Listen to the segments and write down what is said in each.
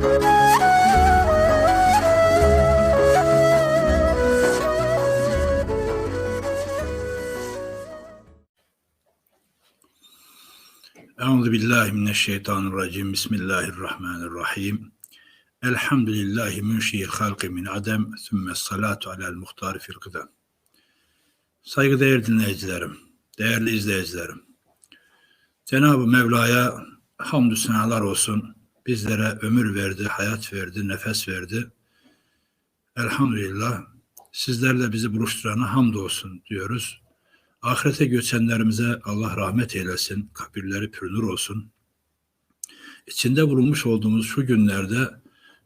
Euzu billahi mineşşeytanirracim. Bismillahirrahmanirrahim. Elhamdülillahi münşiyil halqi min adem. Sümme salatu alel muhtari fil kıdem. Saygıdeğer dinleyicilerim, değerli izleyicilerim. Cenab-ı Mevla'ya hamdü senalar olsun. Bizlere ömür verdi, hayat verdi, nefes verdi. Elhamdülillah sizlerle bizi buluşturana hamdolsun diyoruz. Ahirete göçenlerimize Allah rahmet eylesin, kabirleri pürnür olsun. İçinde bulunmuş olduğumuz şu günlerde,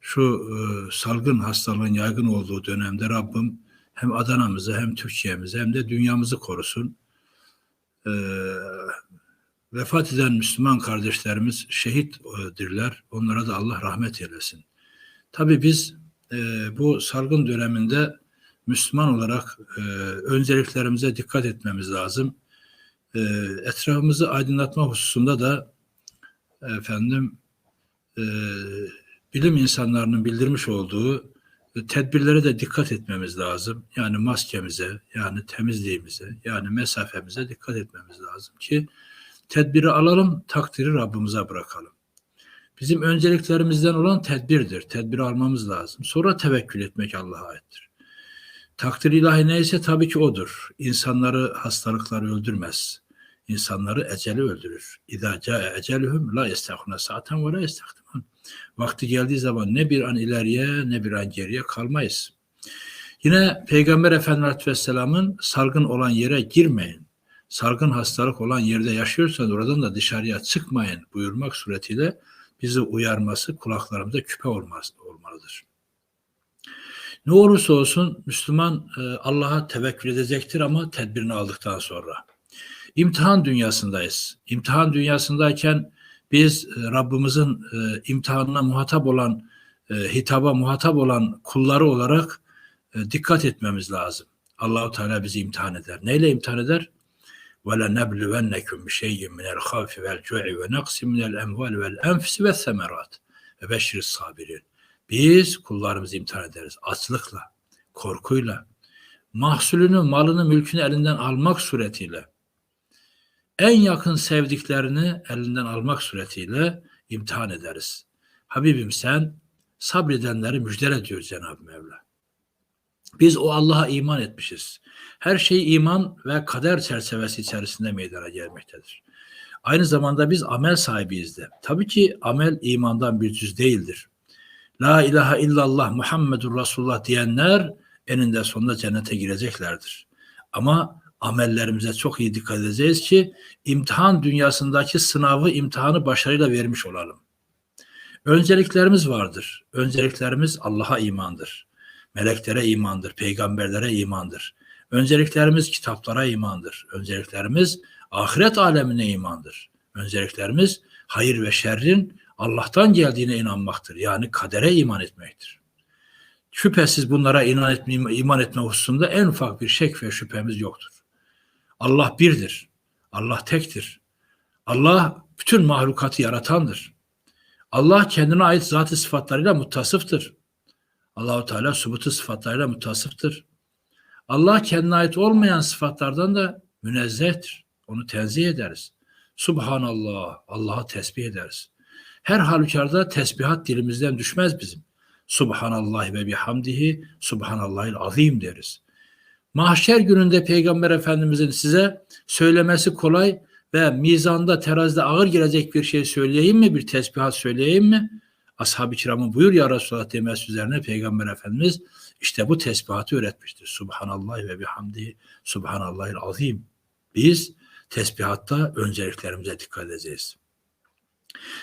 şu e, salgın hastalığın yaygın olduğu dönemde Rabbim hem Adana'mızı hem Türkiye'mizi hem de dünyamızı korusun. E, vefat eden Müslüman kardeşlerimiz şehitdirler. Onlara da Allah rahmet eylesin. Tabii biz e, bu salgın döneminde Müslüman olarak e, önceliklerimize dikkat etmemiz lazım. E, etrafımızı aydınlatma hususunda da efendim e, bilim insanlarının bildirmiş olduğu tedbirlere de dikkat etmemiz lazım. Yani maskemize, yani temizliğimize, yani mesafemize dikkat etmemiz lazım ki tedbiri alalım, takdiri Rabbimize bırakalım. Bizim önceliklerimizden olan tedbirdir. Tedbir almamız lazım. Sonra tevekkül etmek Allah'a aittir. Takdir ilahi neyse tabii ki odur. İnsanları hastalıklar öldürmez. İnsanları eceli öldürür. İzâ câe ecelühüm la yestahune saaten ve la. Vakti geldiği zaman ne bir an ileriye ne bir an geriye kalmayız. Yine Peygamber Efendimiz Aleyhisselam'ın salgın olan yere girmeyin. Salgın hastalık olan yerde yaşıyorsanız oradan da dışarıya çıkmayın buyurmak suretiyle bizi uyarması kulaklarımızda küpe olmaz, olmalıdır. Ne olursa olsun Müslüman e, Allah'a tevekkül edecektir ama tedbirini aldıktan sonra. İmtihan dünyasındayız. İmtihan dünyasındayken biz e, Rabbimizin e, imtihanına muhatap olan, hitaba muhatap olan kulları olarak dikkat etmemiz lazım. Allahu Teala bizi imtihan eder. Neyle imtihan eder? ve lenebluvennekum bi şeyyin minel havfi vel cu'i ve naqsi minel emval vel enfisi ve semerat ve beşiris sabirin. Biz kullarımızı imtihan ederiz açlıkla, korkuyla, mahsulünü, malını, mülkünü elinden almak suretiyle, en yakın sevdiklerini elinden almak suretiyle imtihan ederiz. Habibim sen sabredenleri müjdele diyor Cenab-ı Mevla. Biz o Allah'a iman etmişiz. Her şey iman ve kader çerçevesi içerisinde meydana gelmektedir. Aynı zamanda biz amel sahibiyiz de. Tabii ki amel imandan bir cüz değildir. La ilahe illallah Muhammedur Resulullah diyenler eninde sonunda cennete gireceklerdir. Ama amellerimize çok iyi dikkat edeceğiz ki imtihan dünyasındaki sınavı, imtihanı başarıyla vermiş olalım. Önceliklerimiz vardır. Önceliklerimiz Allah'a imandır. Meleklere imandır, peygamberlere imandır. Önceliklerimiz kitaplara imandır. Önceliklerimiz ahiret alemine imandır. Önceliklerimiz hayır ve şerrin Allah'tan geldiğine inanmaktır. Yani kadere iman etmektir. Şüphesiz bunlara iman etme, iman etme hususunda en ufak bir şek ve şüphemiz yoktur. Allah birdir. Allah tektir. Allah bütün mahlukatı yaratandır. Allah kendine ait zat-ı sıfatlarıyla muttasıftır. Allahu Teala subutu sıfatlarıyla muttasıftır. Allah kendine ait olmayan sıfatlardan da münezzehtir. Onu tenzih ederiz. Subhanallah, Allah'a tesbih ederiz. Her halükarda tesbihat dilimizden düşmez bizim. Subhanallah ve bihamdihi, Subhanallahil azim deriz. Mahşer gününde Peygamber Efendimizin size söylemesi kolay ve mizanda terazide ağır gelecek bir şey söyleyeyim mi? Bir tesbihat söyleyeyim mi? Ashab-ı kiramın buyur ya Resulullah demesi üzerine Peygamber Efendimiz işte bu tesbihatı öğretmiştir. Subhanallah ve bihamdihi, Subhanallahil azim. Biz tesbihatta önceliklerimize dikkat edeceğiz.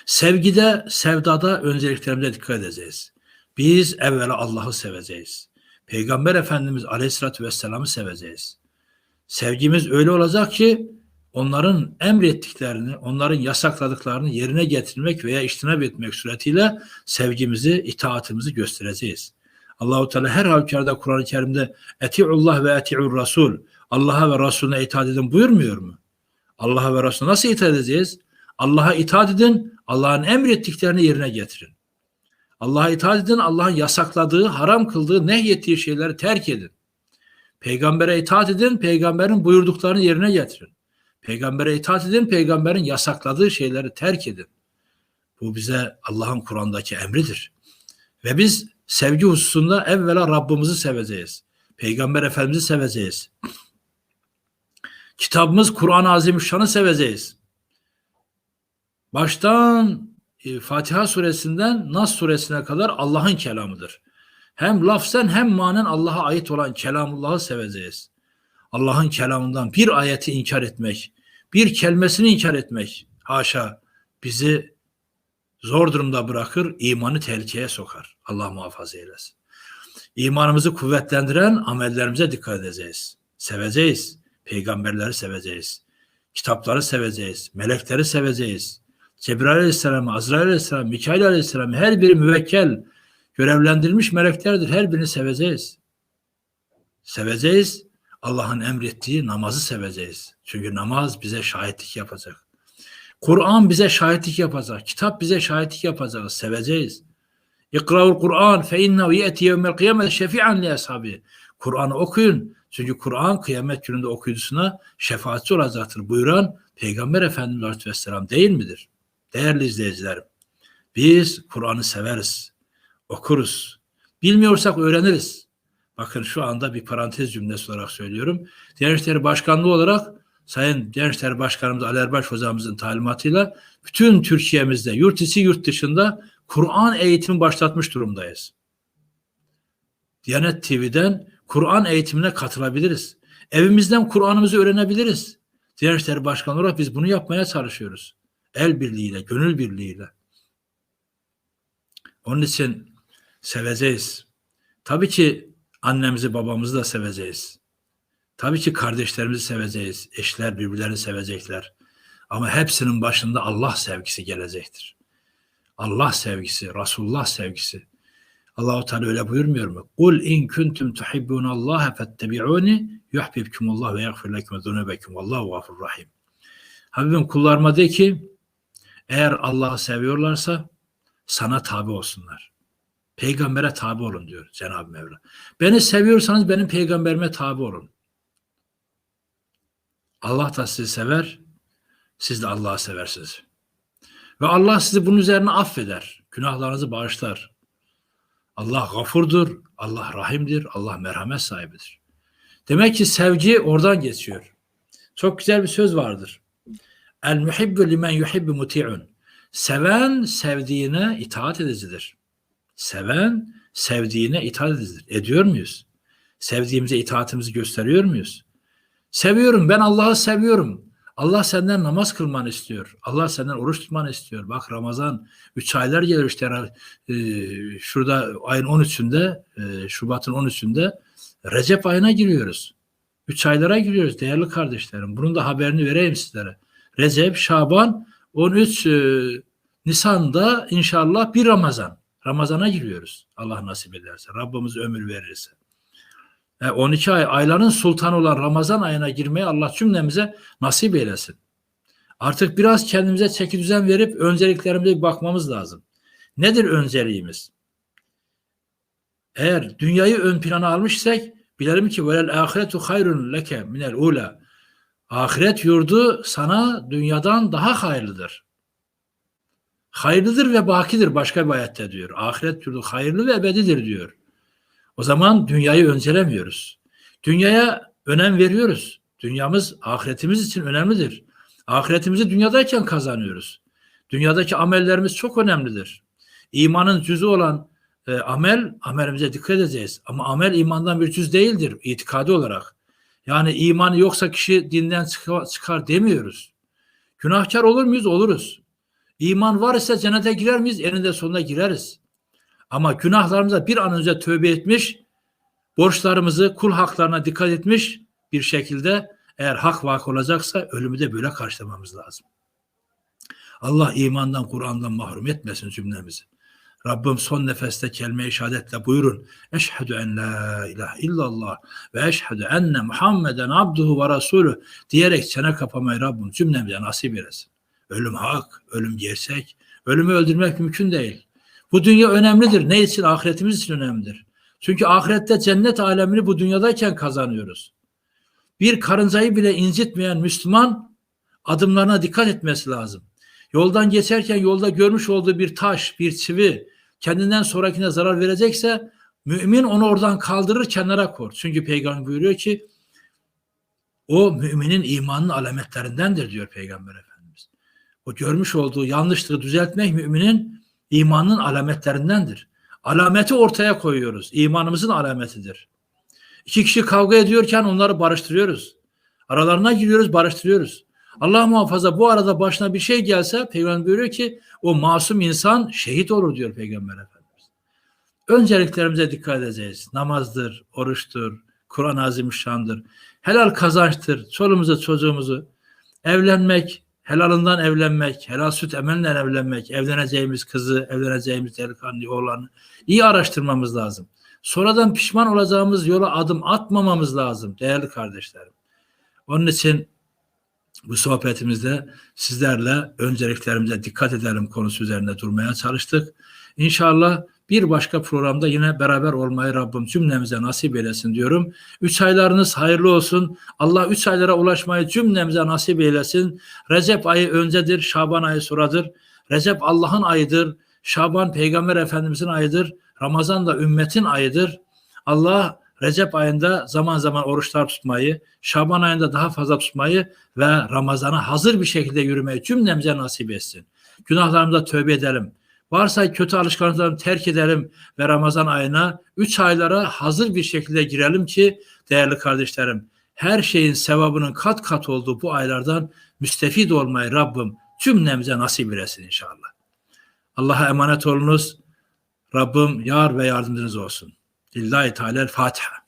Sevgide, sevdada önceliklerimize dikkat edeceğiz. Biz evvela Allah'ı seveceğiz. Peygamber Efendimiz Aleyhisselatü Vesselam'ı seveceğiz. Sevgimiz öyle olacak ki onların emrettiklerini, onların yasakladıklarını yerine getirmek veya iştinab etmek suretiyle sevgimizi, itaatimizi göstereceğiz. Allahu Teala her halükarda Kur'an-ı Kerim'de etiullah ve etiur rasul Allah'a ve Resulüne itaat edin buyurmuyor mu? Allah'a ve Resulüne nasıl itaat edeceğiz? Allah'a itaat edin, Allah'ın emrettiklerini yerine getirin. Allah'a itaat edin, Allah'ın yasakladığı, haram kıldığı, nehyettiği şeyleri terk edin. Peygambere itaat edin, peygamberin buyurduklarını yerine getirin. Peygambere itaat edin, peygamberin yasakladığı şeyleri terk edin. Bu bize Allah'ın Kur'an'daki emridir. Ve biz sevgi hususunda evvela Rabbimizi seveceğiz. Peygamber Efendimiz'i seveceğiz. Kitabımız Kur'an-ı Azimüşşan'ı seveceğiz. Baştan e, Fatiha suresinden Nas suresine kadar Allah'ın kelamıdır. Hem lafzen hem manen Allah'a ait olan kelamullahı seveceğiz. Allah'ın kelamından bir ayeti inkar etmek, bir kelimesini inkar etmek haşa bizi zor durumda bırakır, imanı tehlikeye sokar. Allah muhafaza eylesin. İmanımızı kuvvetlendiren amellerimize dikkat edeceğiz. Seveceğiz. Peygamberleri seveceğiz. Kitapları seveceğiz. Melekleri seveceğiz. Cebrail aleyhisselamı, Azrail aleyhisselam, Mikail aleyhisselam her biri müvekkel, görevlendirilmiş meleklerdir. Her birini seveceğiz. Seveceğiz. Allah'ın emrettiği namazı seveceğiz. Çünkü namaz bize şahitlik yapacak. Kur'an bize şahitlik yapacak. Kitap bize şahitlik yapacak. Seveceğiz. İkra'ul Kur'an fe innehu yeti yevmel kıyamet şefi'an li ashabi. Kur'an'ı okuyun. Çünkü Kur'an kıyamet gününde okuyucusuna şefaatçi olacaktır buyuran Peygamber Efendimiz Aleyhisselam değil midir? Değerli izleyicilerim, biz Kur'an'ı severiz, okuruz. Bilmiyorsak öğreniriz. Bakın şu anda bir parantez cümlesi olarak söylüyorum. Diyanet İşleri Başkanlığı olarak Sayın İşleri Başkanımız Ali Erbaş Hocamızın talimatıyla bütün Türkiye'mizde, yurt içi yurt dışında Kur'an eğitimi başlatmış durumdayız. Diyanet TV'den Kur'an eğitimine katılabiliriz. Evimizden Kur'an'ımızı öğrenebiliriz. Diyanet İşleri Başkanı olarak biz bunu yapmaya çalışıyoruz. El birliğiyle, gönül birliğiyle. Onun için seveceğiz. Tabii ki annemizi babamızı da seveceğiz. Tabii ki kardeşlerimizi seveceğiz. Eşler birbirlerini sevecekler. Ama hepsinin başında Allah sevgisi gelecektir. Allah sevgisi, Resulullah sevgisi. Allahu Teala öyle buyurmuyor mu? Kul in kuntum tuhibbunallaha fettebi'uni yuhibbukumullah ve yaghfir lekum zunubekum vallahu gafurur rahim. Habibim kullarıma de ki eğer Allah'ı seviyorlarsa sana tabi olsunlar. Peygambere tabi olun diyor Cenab-ı Mevla. Beni seviyorsanız benim peygamberime tabi olun. Allah da sizi sever, siz de Allah'ı seversiniz. Ve Allah sizi bunun üzerine affeder. Günahlarınızı bağışlar. Allah gafurdur, Allah rahimdir, Allah merhamet sahibidir. Demek ki sevgi oradan geçiyor. Çok güzel bir söz vardır. El muhibbu limen yuhibbu muti'un. Seven sevdiğine itaat edicidir. Seven sevdiğine itaat edicidir. Ediyor muyuz? Sevdiğimize itaatimizi gösteriyor muyuz? Seviyorum, ben Allah'ı seviyorum. Allah senden namaz kılmanı istiyor. Allah senden oruç tutmanı istiyor. Bak Ramazan 3 aylar gelir işte e, şurada ayın 13'ünde e, Şubat'ın 13'ünde Recep ayına giriyoruz. 3 aylara giriyoruz değerli kardeşlerim. Bunun da haberini vereyim sizlere. Recep, Şaban, 13 e, Nisan'da inşallah bir Ramazan. Ramazana giriyoruz. Allah nasip ederse. Rabbimiz ömür verirse. 12 ay ayların sultanı olan Ramazan ayına girmeyi Allah cümlemize nasip eylesin. Artık biraz kendimize çeki düzen verip önceliklerimize bakmamız lazım. Nedir önceliğimiz? Eğer dünyayı ön plana almışsak bilelim ki velel ahiretu hayrun leke minel ula. Ahiret yurdu sana dünyadan daha hayırlıdır. Hayırlıdır ve bakidir başka bir ayette diyor. Ahiret yurdu hayırlı ve ebedidir diyor. O zaman dünyayı öncelemiyoruz. Dünyaya önem veriyoruz. Dünyamız ahiretimiz için önemlidir. Ahiretimizi dünyadayken kazanıyoruz. Dünyadaki amellerimiz çok önemlidir. İmanın cüzü olan e, amel, amelimize dikkat edeceğiz. Ama amel imandan bir cüz değildir itikadi olarak. Yani imanı yoksa kişi dinden çıkar, çıkar demiyoruz. Günahkar olur muyuz? Oluruz. İman var ise cennete girer miyiz? Eninde sonunda gireriz. Ama günahlarımıza bir an önce tövbe etmiş, borçlarımızı, kul haklarına dikkat etmiş bir şekilde eğer hak vak olacaksa ölümü de böyle karşılamamız lazım. Allah imandan, Kur'an'dan mahrum etmesin cümlemizi. Rabbim son nefeste kelime-i şehadetle buyurun. Eşhedü en la ilahe illallah ve eşhedü enne Muhammeden abduhu ve rasulü diyerek çene kapamayı Rabbim cümlemize nasip eylesin. Ölüm hak, ölüm gerçek. Ölümü öldürmek mümkün değil. Bu dünya önemlidir. Ne için? Ahiretimiz için önemlidir. Çünkü ahirette cennet alemini bu dünyadayken kazanıyoruz. Bir karıncayı bile incitmeyen Müslüman adımlarına dikkat etmesi lazım. Yoldan geçerken yolda görmüş olduğu bir taş, bir çivi kendinden sonrakine zarar verecekse mümin onu oradan kaldırır kenara kor. Çünkü peygamber buyuruyor ki o müminin imanın alametlerindendir diyor peygamber efendimiz. O görmüş olduğu yanlışlığı düzeltmek müminin imanın alametlerindendir. Alameti ortaya koyuyoruz. İmanımızın alametidir. İki kişi kavga ediyorken onları barıştırıyoruz. Aralarına giriyoruz, barıştırıyoruz. Allah muhafaza bu arada başına bir şey gelse peygamber buyuruyor ki o masum insan şehit olur diyor peygamber efendimiz. Önceliklerimize dikkat edeceğiz. Namazdır, oruçtur, Kur'an-ı Azimüşşan'dır. Helal kazançtır. Çoluğumuzu, çocuğumuzu evlenmek, helalından evlenmek, helal süt emeline evlenmek, evleneceğimiz kızı, evleneceğimiz delikanlı oğlanı iyi araştırmamız lazım. Sonradan pişman olacağımız yola adım atmamamız lazım değerli kardeşlerim. Onun için bu sohbetimizde sizlerle önceliklerimize dikkat edelim konusu üzerinde durmaya çalıştık. İnşallah bir başka programda yine beraber olmayı Rabbim cümlemize nasip eylesin diyorum. Üç aylarınız hayırlı olsun. Allah üç aylara ulaşmayı cümlemize nasip eylesin. Recep ayı öncedir, Şaban ayı sonradır. Recep Allah'ın ayıdır. Şaban Peygamber Efendimizin ayıdır. Ramazan da ümmetin ayıdır. Allah Recep ayında zaman zaman oruçlar tutmayı, Şaban ayında daha fazla tutmayı ve Ramazan'a hazır bir şekilde yürümeyi cümlemize nasip etsin. Günahlarımıza tövbe edelim. Varsa kötü alışkanlıklarını terk edelim ve Ramazan ayına 3 aylara hazır bir şekilde girelim ki değerli kardeşlerim her şeyin sevabının kat kat olduğu bu aylardan müstefid olmayı Rabbim cümlemize nasip eylesin inşallah. Allah'a emanet olunuz. Rabbim yar ve yardımcınız olsun. Lillahi Teala Fatiha.